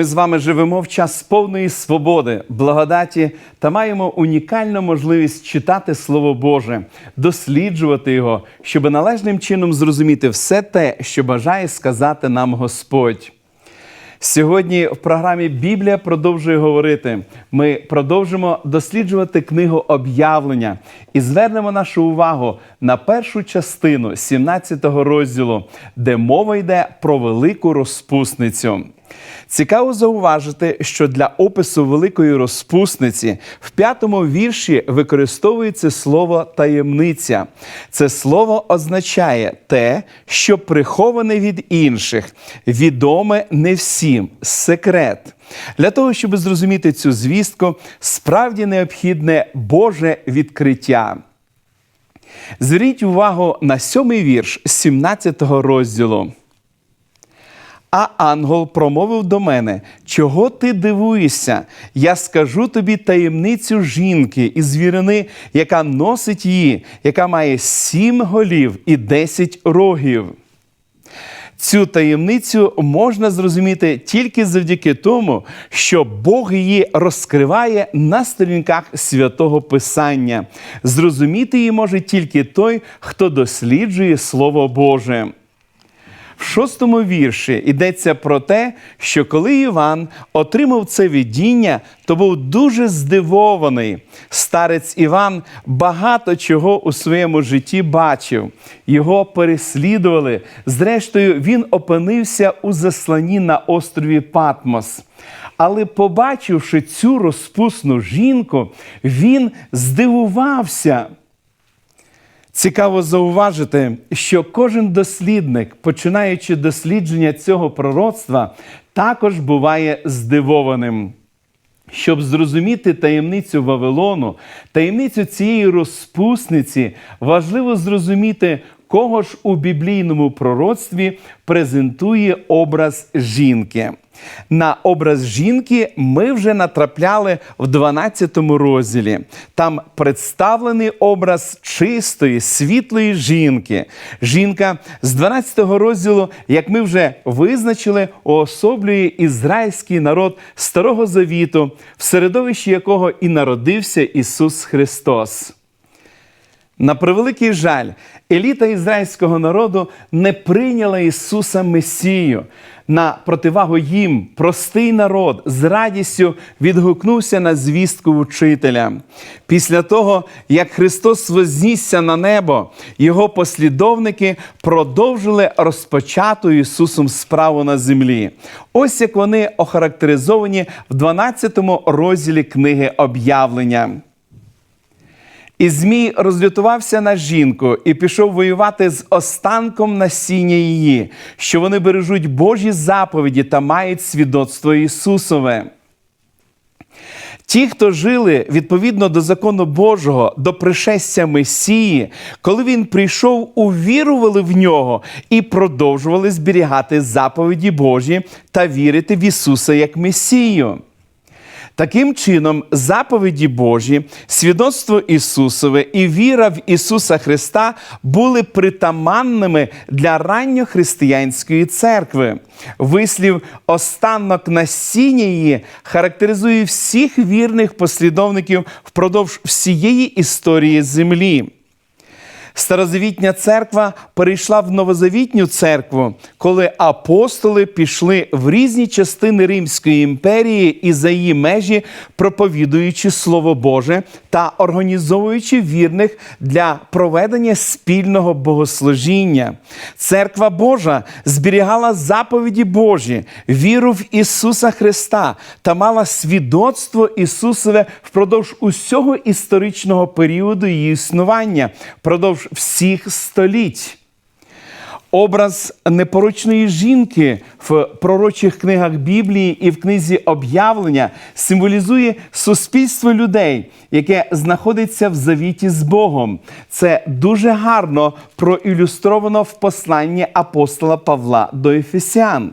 Ми з вами живемо в час повної свободи, благодаті та маємо унікальну можливість читати Слово Боже, досліджувати його, щоб належним чином зрозуміти все те, що бажає сказати нам Господь. Сьогодні в програмі Біблія продовжує говорити. Ми продовжимо досліджувати книгу об'явлення і звернемо нашу увагу на першу частину 17 розділу, де мова йде про велику розпусницю. Цікаво зауважити, що для опису великої розпусниці в п'ятому вірші використовується слово таємниця. Це слово означає те, що приховане від інших, відоме не всім, секрет. Для того, щоб зрозуміти цю звістку, справді необхідне Боже відкриття. Зверніть увагу на сьомий вірш 17 розділу. А ангел промовив до мене: Чого ти дивуєшся? Я скажу тобі таємницю жінки і звірини, яка носить її, яка має сім голів і десять рогів. Цю таємницю можна зрозуміти тільки завдяки тому, що Бог її розкриває на сторінках святого Писання. Зрозуміти її може тільки той, хто досліджує Слово Боже. В шостому вірші йдеться про те, що коли Іван отримав це видіння, то був дуже здивований. Старець Іван багато чого у своєму житті бачив. Його переслідували. Зрештою, він опинився у засланні на острові Патмос. Але, побачивши цю розпусну жінку, він здивувався. Цікаво зауважити, що кожен дослідник, починаючи дослідження цього пророцтва, також буває здивованим. Щоб зрозуміти таємницю Вавилону, таємницю цієї розпусниці, важливо зрозуміти, кого ж у біблійному пророцтві презентує образ жінки. На образ жінки ми вже натрапляли в 12 розділі. Там представлений образ чистої, світлої жінки. Жінка з 12 розділу, як ми вже визначили, уособлює ізраїльський народ Старого Завіту, в середовищі якого і народився Ісус Христос. На превеликий жаль, еліта ізраїльського народу не прийняла Ісуса Месію. На противагу їм простий народ з радістю відгукнувся на звістку учителя. Після того, як Христос вознісся на небо, його послідовники продовжили розпочату Ісусом справу на землі. Ось як вони охарактеризовані в 12 розділі книги об'явлення. І Змій розлютувався на жінку і пішов воювати з останком насіння її, що вони бережуть Божі заповіді та мають свідоцтво Ісусове. Ті, хто жили відповідно до закону Божого, до пришестя Месії, коли він прийшов, увірували в нього і продовжували зберігати заповіді Божі та вірити в Ісуса як Месію. Таким чином, заповіді Божі, свідоцтво Ісусове і віра в Ісуса Христа були притаманними для ранньохристиянської церкви. Вислів останок насіння її характеризує всіх вірних послідовників впродовж всієї історії землі. Старозавітня церква перейшла в новозавітню церкву, коли апостоли пішли в різні частини Римської імперії і за її межі, проповідуючи Слово Боже та організовуючи вірних для проведення спільного богослужіння. Церква Божа зберігала заповіді Божі, віру в Ісуса Христа та мала свідоцтво Ісусове впродовж усього історичного періоду її існування. впродовж всіх століть. Образ непорочної жінки в пророчих книгах Біблії і в книзі об'явлення символізує суспільство людей, яке знаходиться в завіті з Богом. Це дуже гарно проілюстровано в посланні апостола Павла до Ефесян.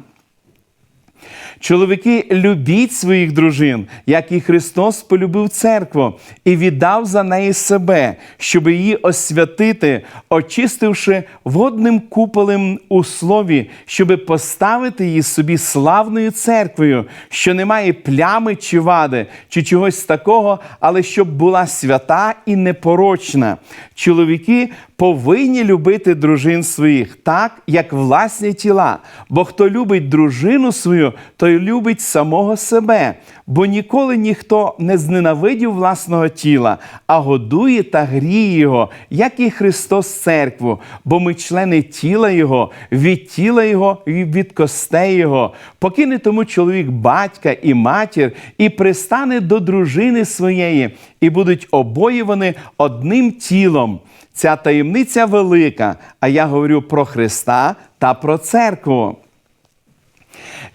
Чоловіки, любіть своїх дружин, як і Христос полюбив церкву і віддав за неї себе, щоб її освятити, очистивши водним куполем у слові, щоб поставити її собі славною церквою, що не має плями чи вади, чи чогось такого, але щоб була свята і непорочна. Чоловіки повинні любити дружин своїх, так як власні тіла. Бо хто любить дружину свою, той любить самого себе. Бо ніколи ніхто не зненавидів власного тіла, а годує та гріє його, як і Христос церкву, бо ми члени тіла Його, від тіла Його і від костей Його. Покине тому чоловік батька і матір, і пристане до дружини своєї, і будуть обоє вони одним тілом. Ця таємниця велика, а я говорю про Христа та про церкву.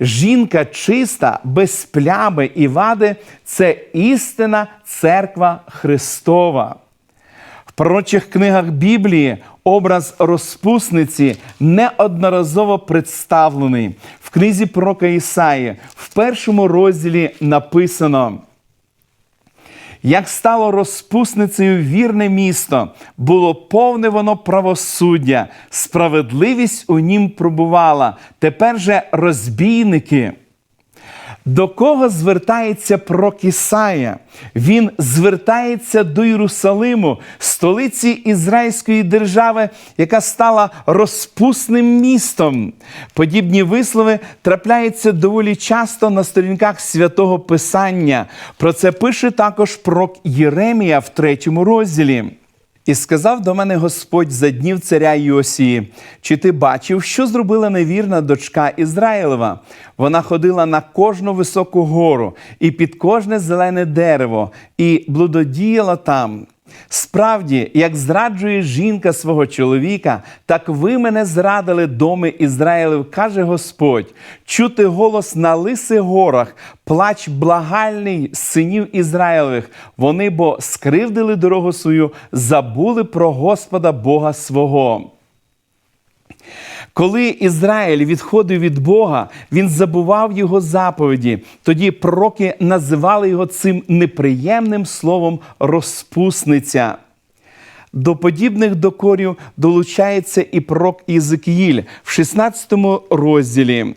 Жінка чиста, без плями і вади це істина церква Христова. В пророчих книгах Біблії образ розпусниці неодноразово представлений. В книзі пророка Ісаї в першому розділі написано. Як стало розпусницею вірне місто, було повне воно правосуддя, справедливість у нім пробувала. Тепер же розбійники. До кого звертається пророк Ісая? Він звертається до Єрусалиму, столиці Ізраїльської держави, яка стала розпусним містом. Подібні вислови трапляються доволі часто на сторінках святого Писання. Про це пише також пророк Єремія в третьому розділі. І сказав до мене Господь за днів царя Йосії, чи ти бачив, що зробила невірна дочка Ізраїлева? Вона ходила на кожну високу гору і під кожне зелене дерево, і блудодіяла там. Справді, як зраджує жінка свого чоловіка, так ви мене зрадили, доми Ізраїлев, каже Господь, чути голос на лисих горах, плач благальний синів Ізраїлевих. Вони бо скривдили дорогу свою, забули про Господа Бога свого. Коли Ізраїль відходив від Бога, він забував його заповіді. Тоді пророки називали його цим неприємним словом розпусниця. До подібних докорів долучається і пророк Ізекіїль в 16 розділі.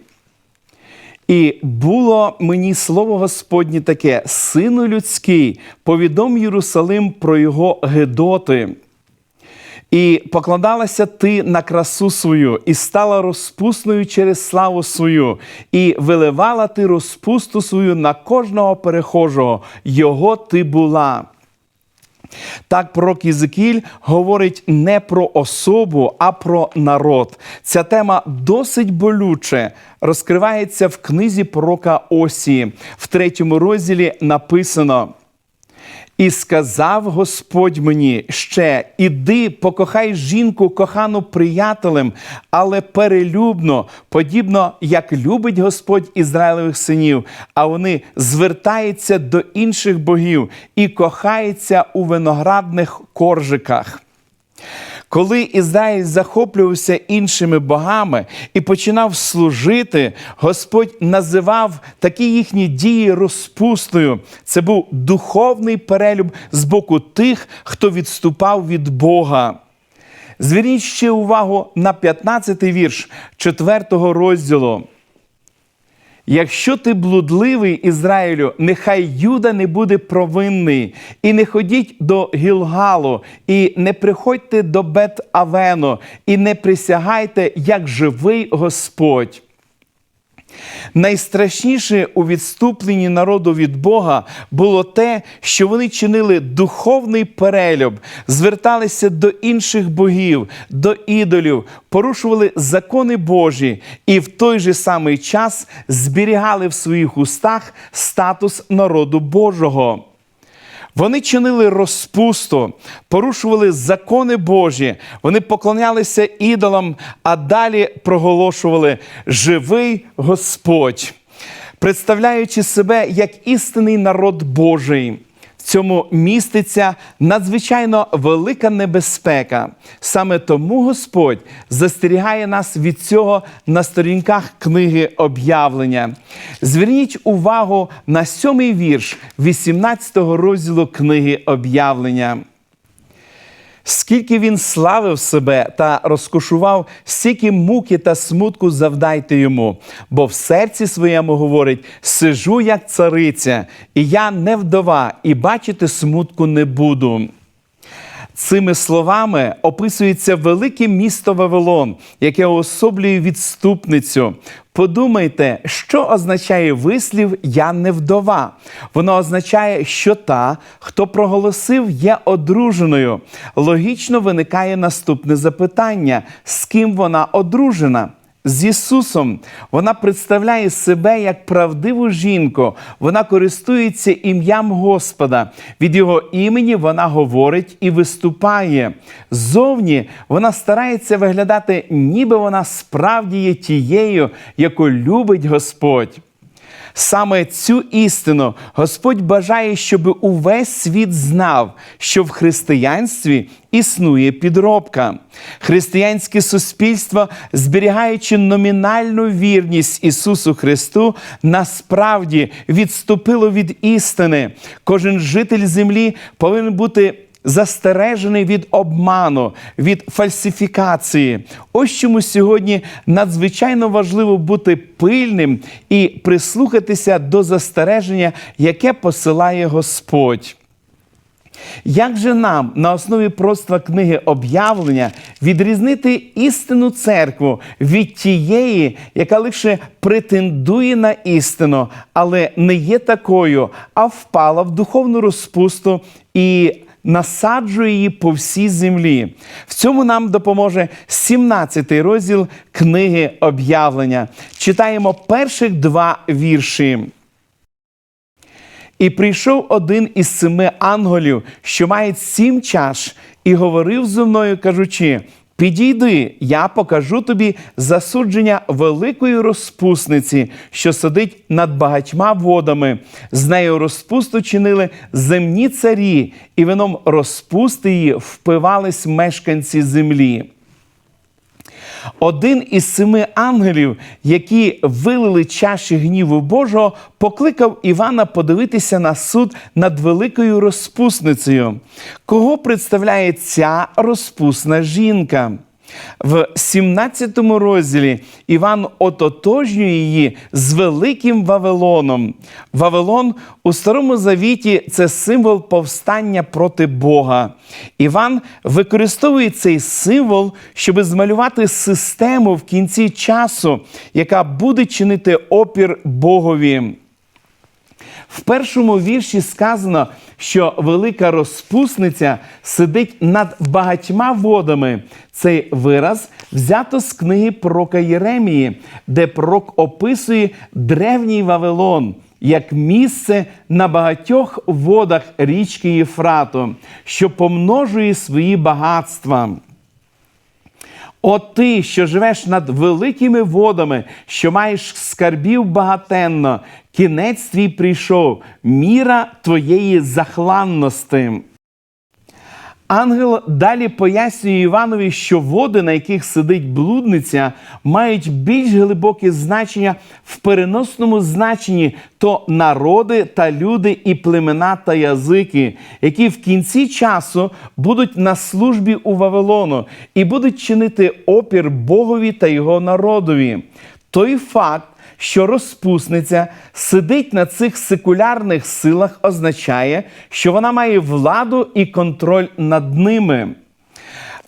І було мені слово Господнє таке: Сину людський, повідом Єрусалим про його гедоти. І покладалася ти на красу свою, і стала розпусною через славу свою, і виливала ти розпусту свою на кожного перехожого, його ти була. Так пророк Єзикіль говорить не про особу, а про народ. Ця тема досить болюче розкривається в книзі пророка Осії. В третьому розділі написано. І сказав Господь мені ще: іди, покохай жінку, кохану приятелем, але перелюбно, подібно як любить Господь Ізраїлевих синів, а вони звертаються до інших богів і кохаються у виноградних коржиках. Коли Ізраїль захоплювався іншими богами і починав служити, Господь називав такі їхні дії розпустою. Це був духовний перелюб з боку тих, хто відступав від Бога. Зверніть ще увагу на 15-й вірш 4 розділу. Якщо ти блудливий Ізраїлю, нехай Юда не буде провинний, і не ходіть до Гілгалу, і не приходьте до Бет-Авену, і не присягайте, як живий Господь. Найстрашніше у відступленні народу від Бога було те, що вони чинили духовний перелюб, зверталися до інших богів, до ідолів, порушували закони Божі і в той же самий час зберігали в своїх устах статус народу Божого. Вони чинили розпусту, порушували закони Божі, вони поклонялися ідолам, а далі проголошували живий Господь, представляючи себе як істинний народ Божий. Цьому міститься надзвичайно велика небезпека. Саме тому Господь застерігає нас від цього на сторінках книги об'явлення. Зверніть увагу на сьомий вірш 18 розділу книги об'явлення. Скільки він славив себе та розкошував, стільки муки та смутку завдайте йому, бо в серці своєму говорить: сижу як цариця, і я не вдова, і бачити смутку не буду. Цими словами описується велике місто Вавилон, яке уособлює відступницю. Подумайте, що означає вислів Я не вдова. Воно означає, що та, хто проголосив, є одруженою. Логічно виникає наступне запитання: з ким вона одружена? З Ісусом. Вона представляє себе як правдиву жінку. Вона користується ім'ям Господа. Від Його імені вона говорить і виступає. Зовні вона старається виглядати, ніби вона справді є тією, яку любить Господь. Саме цю істину Господь бажає, щоб увесь світ знав, що в християнстві існує підробка. Християнське суспільство, зберігаючи номінальну вірність Ісусу Христу, насправді відступило від істини. Кожен житель землі повинен бути застережений від обману, від фальсифікації. Ось чому сьогодні надзвичайно важливо бути пильним і прислухатися до застереження, яке посилає Господь. Як же нам на основі просто книги об'явлення відрізнити істинну церкву від тієї, яка лише претендує на істину, але не є такою, а впала в духовну розпусту і насаджує її по всій землі. В цьому нам допоможе 17 розділ книги об'явлення. Читаємо перших два вірші. І прийшов один із семи ангелів, що має сім чаш, і говорив зо мною, кажучи: Підійди, я покажу тобі засудження великої розпусниці, що сидить над багатьма водами. З нею розпусту чинили земні царі, і вином розпусти її впивались мешканці землі. Один із семи ангелів, які вилили чаші гніву Божого, покликав Івана подивитися на суд над великою розпусницею. Кого представляє ця розпусна жінка? В 17 розділі Іван ототожнює її з великим Вавилоном. Вавилон у Старому Завіті це символ повстання проти Бога. Іван використовує цей символ, щоб змалювати систему в кінці часу, яка буде чинити опір Богові. В першому вірші сказано, що велика розпусниця сидить над багатьма водами. Цей вираз взято з книги пророка Єремії, де пророк описує древній Вавилон. Як місце на багатьох водах річки Єфрату, що помножує свої багатства. О ти, що живеш над великими водами, що маєш скарбів багатенно, кінець твій прийшов, міра твоєї захланності. Ангел далі пояснює Іванові, що води, на яких сидить блудниця, мають більш глибоке значення в переносному значенні то народи та люди і племена та язики, які в кінці часу будуть на службі у Вавилону і будуть чинити опір Богові та його народові. Той факт, що розпусниця сидить на цих секулярних силах, означає, що вона має владу і контроль над ними.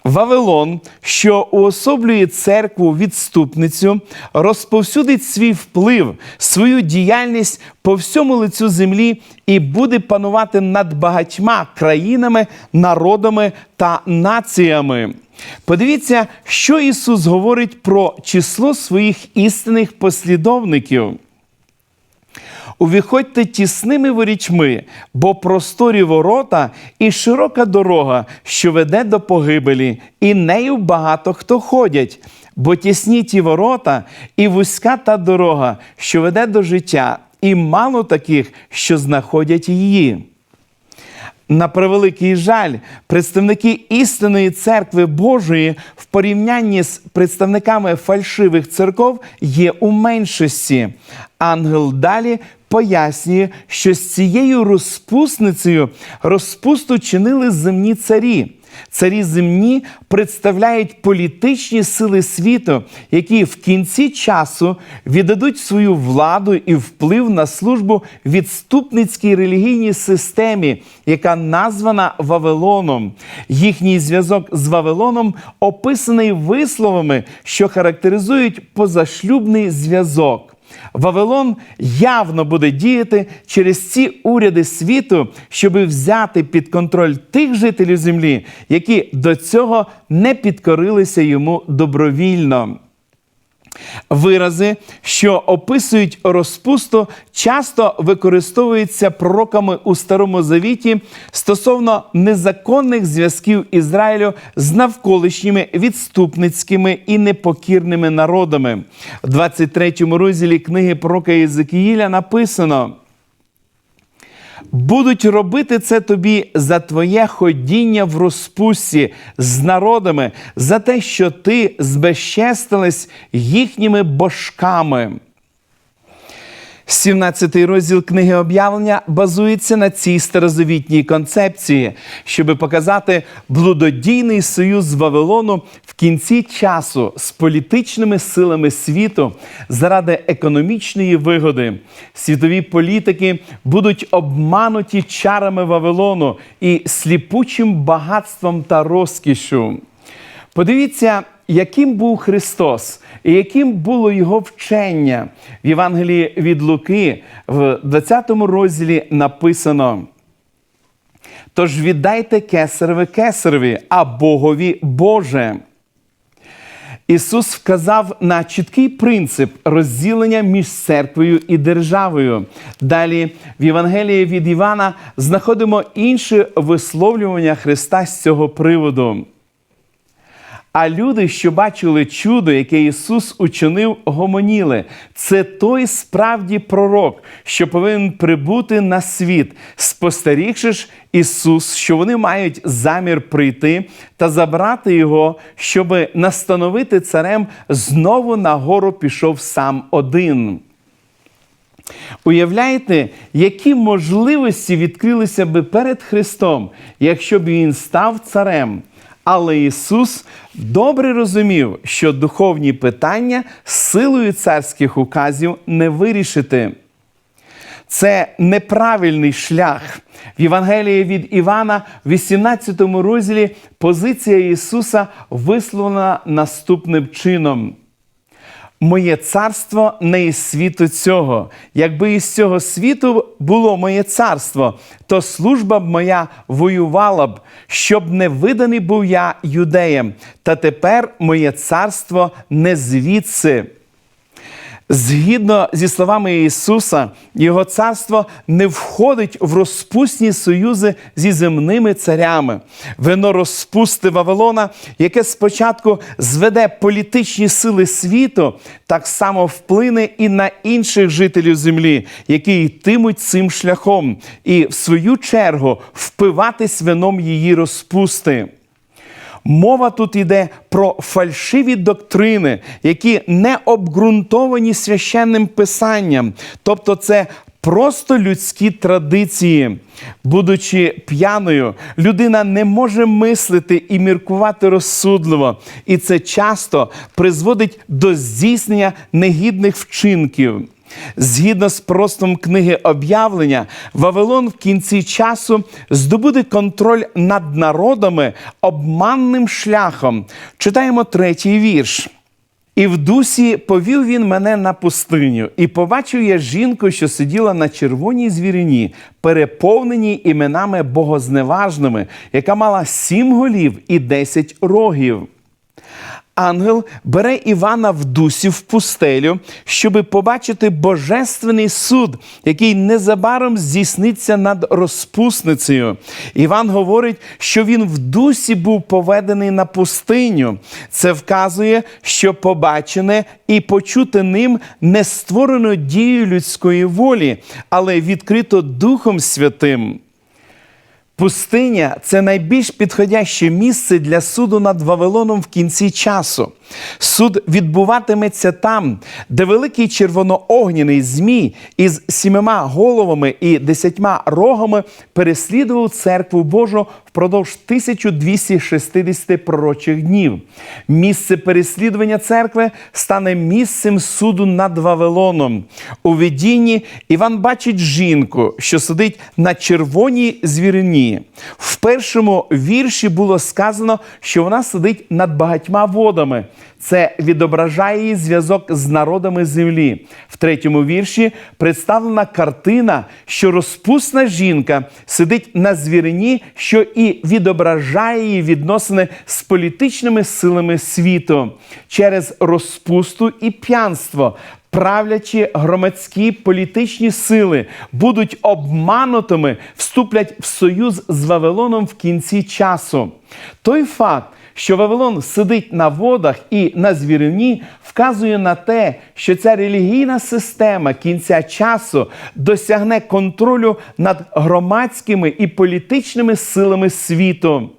Вавилон, що уособлює церкву відступницю, розповсюдить свій вплив, свою діяльність по всьому лицю землі і буде панувати над багатьма країнами, народами та націями. Подивіться, що Ісус говорить про число своїх істинних послідовників. Увіходьте тісними ворічми, бо просторі ворота і широка дорога, що веде до погибелі, і нею багато хто ходять, бо тісні ті ворота, і вузька та дорога, що веде до життя, і мало таких, що знаходять її. На превеликий жаль, представники істинної церкви Божої в порівнянні з представниками фальшивих церков є у меншості. Ангел далі пояснює, що з цією розпусницею розпусту чинили земні царі. Царі земні представляють політичні сили світу, які в кінці часу віддадуть свою владу і вплив на службу відступницькій релігійній системі, яка названа Вавилоном. Їхній зв'язок з Вавилоном описаний висловами, що характеризують позашлюбний зв'язок. Вавилон явно буде діяти через ці уряди світу, щоб взяти під контроль тих жителів землі, які до цього не підкорилися йому добровільно. Вирази, що описують розпусту, часто використовуються пророками у Старому Завіті стосовно незаконних зв'язків Ізраїлю з навколишніми відступницькими і непокірними народами. В 23 розділі книги пророка Єзекіїля написано. Будуть робити це тобі за твоє ходіння в розпусті з народами, за те, що ти збезчестилась їхніми божками. 17 розділ книги об'явлення базується на цій старозавітній концепції, щоб показати блудодійний союз Вавилону в кінці часу з політичними силами світу заради економічної вигоди. Світові політики будуть обмануті чарами Вавилону і сліпучим багатством та розкішу. Подивіться, яким був Христос і яким було його вчення. В Євангелії від Луки в 20 розділі написано. Тож віддайте кесареве кесареві, а Богові Боже. Ісус вказав на чіткий принцип розділення між церквою і державою. Далі в Євангелії від Івана знаходимо інше висловлювання Христа з цього приводу. А люди, що бачили чудо, яке Ісус учинив, гомоніли. Це той справді пророк, що повинен прибути на світ, спостерігши ж Ісус, що вони мають замір прийти та забрати його, щоб настановити царем, знову на гору пішов сам один. Уявляєте, які можливості відкрилися би перед Христом, якщо б він став царем? Але Ісус добре розумів, що духовні питання силою царських указів не вирішити. Це неправильний шлях. В Євангелії від Івана, в 18 розділі, позиція Ісуса висловлена наступним чином. Моє царство не із світу цього. Якби із цього світу було моє царство, то служба б моя воювала б, щоб не виданий був я юдеєм. Та тепер моє царство не звідси. Згідно зі словами Ісуса, Його царство не входить в розпусні союзи зі земними царями. Вино розпусти Вавилона, яке спочатку зведе політичні сили світу, так само вплине і на інших жителів землі, які йтимуть цим шляхом, і в свою чергу впиватись вином її розпусти. Мова тут йде про фальшиві доктрини, які не обґрунтовані священним писанням, тобто це просто людські традиції. Будучи п'яною, людина не може мислити і міркувати розсудливо, і це часто призводить до здійснення негідних вчинків. Згідно з простом книги об'явлення, Вавилон в кінці часу здобуде контроль над народами обманним шляхом. Читаємо третій вірш. І в дусі повів він мене на пустиню, і побачив я жінку, що сиділа на червоній звірині, переповненій іменами богозневажними, яка мала сім голів і десять рогів. Ангел бере Івана в дусі в пустелю, щоби побачити божественний суд, який незабаром здійсниться над розпусницею. Іван говорить, що він в дусі був поведений на пустиню. Це вказує, що побачене і почуте ним не створено дією людської волі, але відкрито Духом Святим. Пустиня це найбільш підходяще місце для суду над Вавилоном в кінці часу. Суд відбуватиметься там, де великий червоноогняний змій із сімома головами і десятьма рогами переслідував церкву Божу впродовж 1260 пророчих днів. Місце переслідування церкви стане місцем суду над Вавилоном. У видінні Іван бачить жінку, що сидить на червоній звірині. В першому вірші було сказано, що вона сидить над багатьма водами. Це відображає її зв'язок з народами землі. В третьому вірші представлена картина, що розпусна жінка сидить на звірині, що і відображає її відносини з політичними силами світу через розпусту і п'янство. Правлячі громадські політичні сили будуть обманутими, вступлять в союз з Вавилоном в кінці часу. Той факт, що Вавилон сидить на водах і на звірині, вказує на те, що ця релігійна система кінця часу досягне контролю над громадськими і політичними силами світу.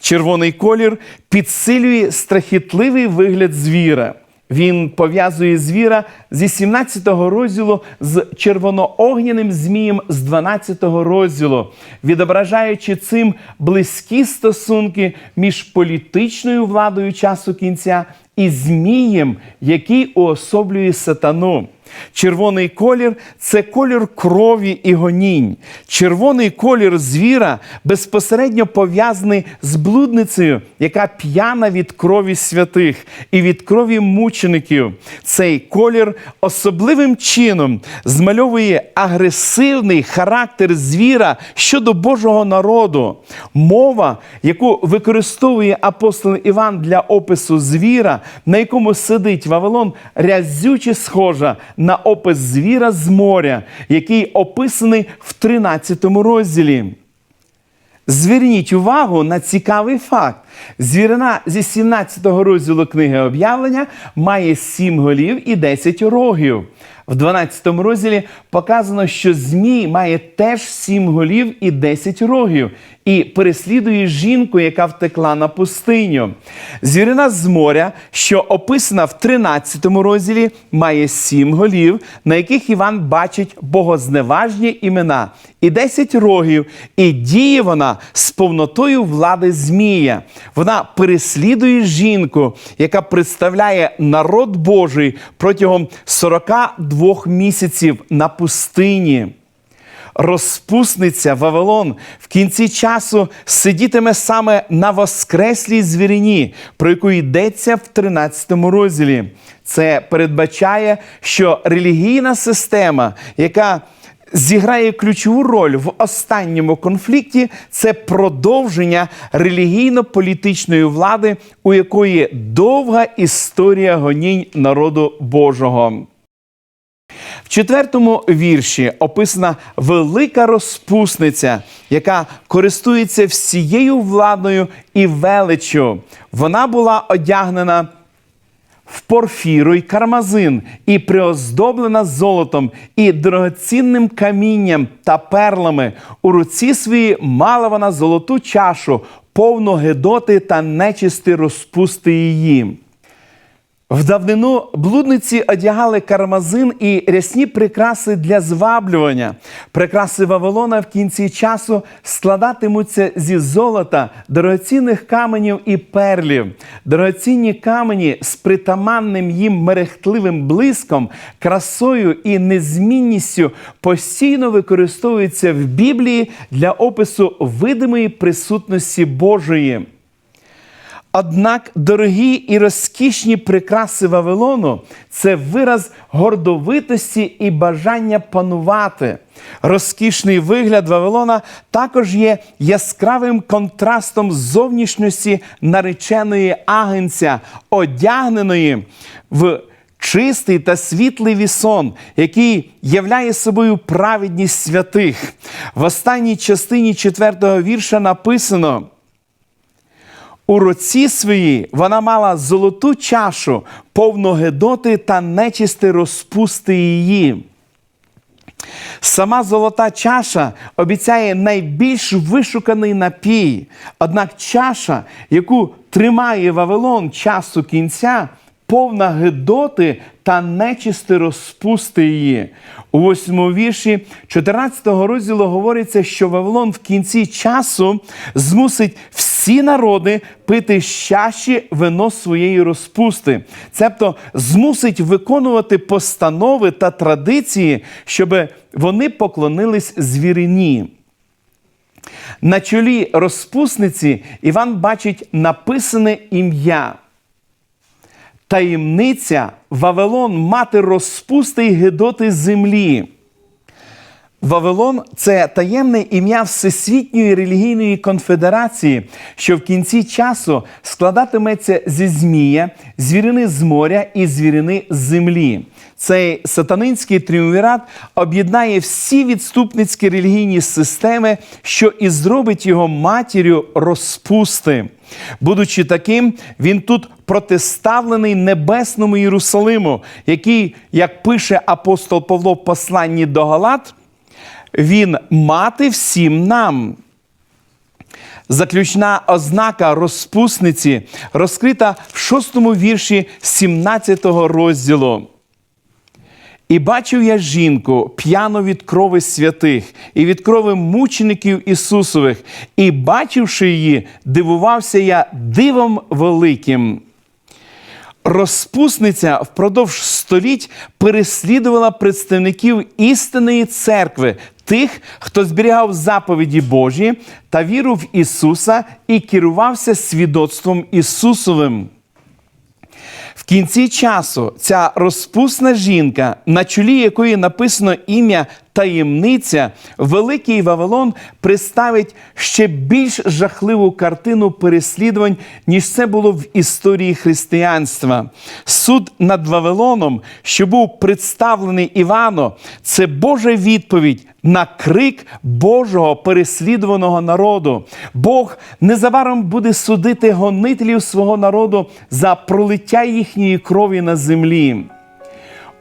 Червоний колір підсилює страхітливий вигляд звіра. Він пов'язує звіра зі 17-го розділу з червоноогняним змієм з 12-го розділу, відображаючи цим близькі стосунки між політичною владою часу кінця і змієм, який уособлює сатану. Червоний колір це колір крові і гонінь. Червоний колір звіра безпосередньо пов'язаний з блудницею, яка п'яна від крові святих і від крові мучеників. Цей колір особливим чином змальовує агресивний характер звіра щодо Божого народу. Мова, яку використовує апостол Іван для опису звіра, на якому сидить Вавилон, рязюче схожа на опис звіра з моря, який описаний в 13 розділі. Зверніть увагу на цікавий факт. Звірина зі 17 го розділу книги об'явлення має 7 голів і 10 рогів. В 12 розділі показано, що Змій має теж 7 голів і 10 рогів і переслідує жінку, яка втекла на пустиню. Звірина з моря, що описана в 13 розділі, має 7 голів, на яких Іван бачить богозневажні імена, і 10 рогів, і діє вона з повнотою влади Змія. Вона переслідує жінку, яка представляє народ Божий протягом 42 місяців на пустині. Розпусниця Вавилон в кінці часу сидітиме саме на воскреслій звірині, про яку йдеться в 13 розділі. Це передбачає, що релігійна система, яка зіграє ключову роль в останньому конфлікті, це продовження релігійно-політичної влади, у якої довга історія гонінь народу Божого. В четвертому вірші описана велика розпусниця, яка користується всією владою і величчю. Вона була одягнена в порфіру й кармазин, і приоздоблена золотом і дорогоцінним камінням та перлами. У руці своїй мала вона золоту чашу, повну гедоти та нечисти розпусти її. В давнину блудниці одягали кармазин і рясні прикраси для зваблювання. Прикраси Вавилона в кінці часу складатимуться зі золота, дорогоцінних каменів і перлів. Дорогоцінні камені з притаманним їм мерехтливим блиском, красою і незмінністю постійно використовуються в Біблії для опису видимої присутності Божої. Однак дорогі і розкішні прикраси Вавилону це вираз гордовитості і бажання панувати. Розкішний вигляд Вавилона також є яскравим контрастом зовнішності нареченої агенця, одягненої в чистий та світлий вісон, який являє собою праведність святих. В останній частині четвертого вірша написано. У руці своїй вона мала золоту чашу, повну гедоти та нечисти розпусти її. Сама золота чаша обіцяє найбільш вишуканий напій. Однак чаша, яку тримає Вавилон часу кінця, повна гидоти та нечисти розпусти її. У восьмому вірші 14 розділу говориться, що Вавилон в кінці часу змусить всі народи пити з вино своєї розпусти, цебто змусить виконувати постанови та традиції, щоб вони поклонились звірині. На чолі розпусниці Іван бачить написане ім'я. Таємниця Вавилон мати розпусти й гидоти землі. Вавилон це таємне ім'я Всесвітньої релігійної конфедерації, що в кінці часу складатиметься зі змія, звірини з моря і звірини з землі. Цей сатанинський тріумвірат об'єднає всі відступницькі релігійні системи, що і зробить його матір'ю розпусти. Будучи таким, він тут протиставлений небесному Єрусалиму, який, як пише апостол Павло в посланні до Галат, він мати всім нам. Заключна ознака розпусниці розкрита в шостому вірші 17 розділу. І бачив я жінку п'яну від крови святих і від крови мучеників Ісусових, і, бачивши її, дивувався я дивом великим. Розпусниця впродовж століть переслідувала представників істинної церкви, тих, хто зберігав заповіді Божі та віру в Ісуса і керувався свідоцтвом Ісусовим. В кінці часу ця розпусна жінка, на чолі якої написано ім'я таємниця, великий Вавилон представить ще більш жахливу картину переслідувань, ніж це було в історії християнства. Суд над Вавилоном, що був представлений Івану, це Божа відповідь на крик Божого переслідуваного народу. Бог незабаром буде судити гонителів свого народу за пролиття їхньої крові на землі.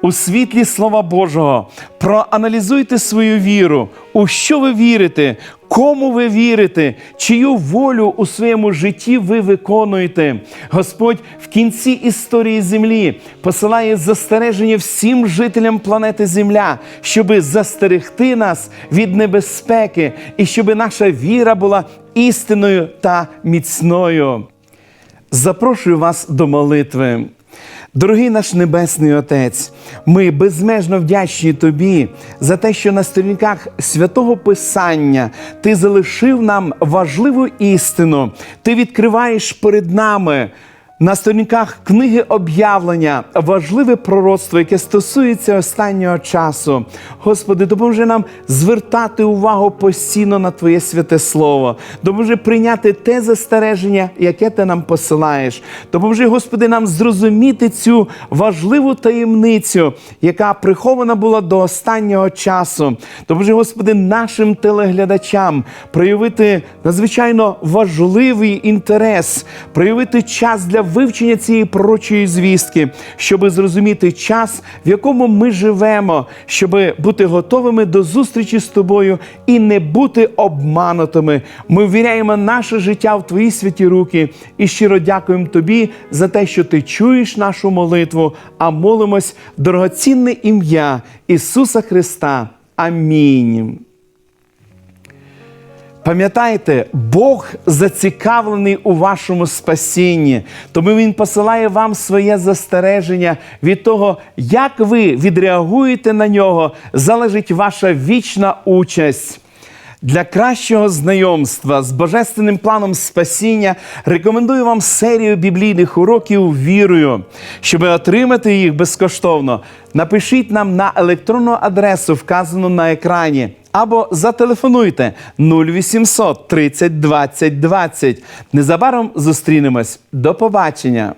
У світлі Слова Божого проаналізуйте свою віру, у що ви вірите, кому ви вірите, чию волю у своєму житті ви виконуєте. Господь в кінці історії землі посилає застереження всім жителям планети Земля, щоби застерегти нас від небезпеки і щоби наша віра була істинною та міцною. Запрошую вас до молитви. Дорогий наш Небесний Отець, ми безмежно вдячні Тобі за те, що на сторінках святого Писання Ти залишив нам важливу істину, Ти відкриваєш перед нами. На сторінках книги об'явлення важливе пророцтво, яке стосується останнього часу. Господи, допоможи нам звертати увагу постійно на Твоє святе Слово. Допоможи прийняти те застереження, яке ти нам посилаєш. Допоможи, Господи, нам зрозуміти цю важливу таємницю, яка прихована була до останнього часу. Допоможи, Господи, нашим телеглядачам проявити надзвичайно важливий інтерес, проявити час для вивчення цієї пророчої звістки, щоб зрозуміти час, в якому ми живемо, щоб бути готовими до зустрічі з тобою і не бути обманутими. Ми ввіряємо наше життя в твої святі руки і щиро дякуємо тобі за те, що ти чуєш нашу молитву, а молимось дорогоцінне ім'я Ісуса Христа. Амінь. Пам'ятайте, Бог зацікавлений у вашому спасінні, тому Він посилає вам своє застереження від того, як ви відреагуєте на нього, залежить ваша вічна участь. Для кращого знайомства з божественним планом спасіння рекомендую вам серію біблійних уроків вірою. Щоб отримати їх безкоштовно, напишіть нам на електронну адресу, вказану на екрані, або зателефонуйте 0800 30 20 20. Незабаром зустрінемось. До побачення!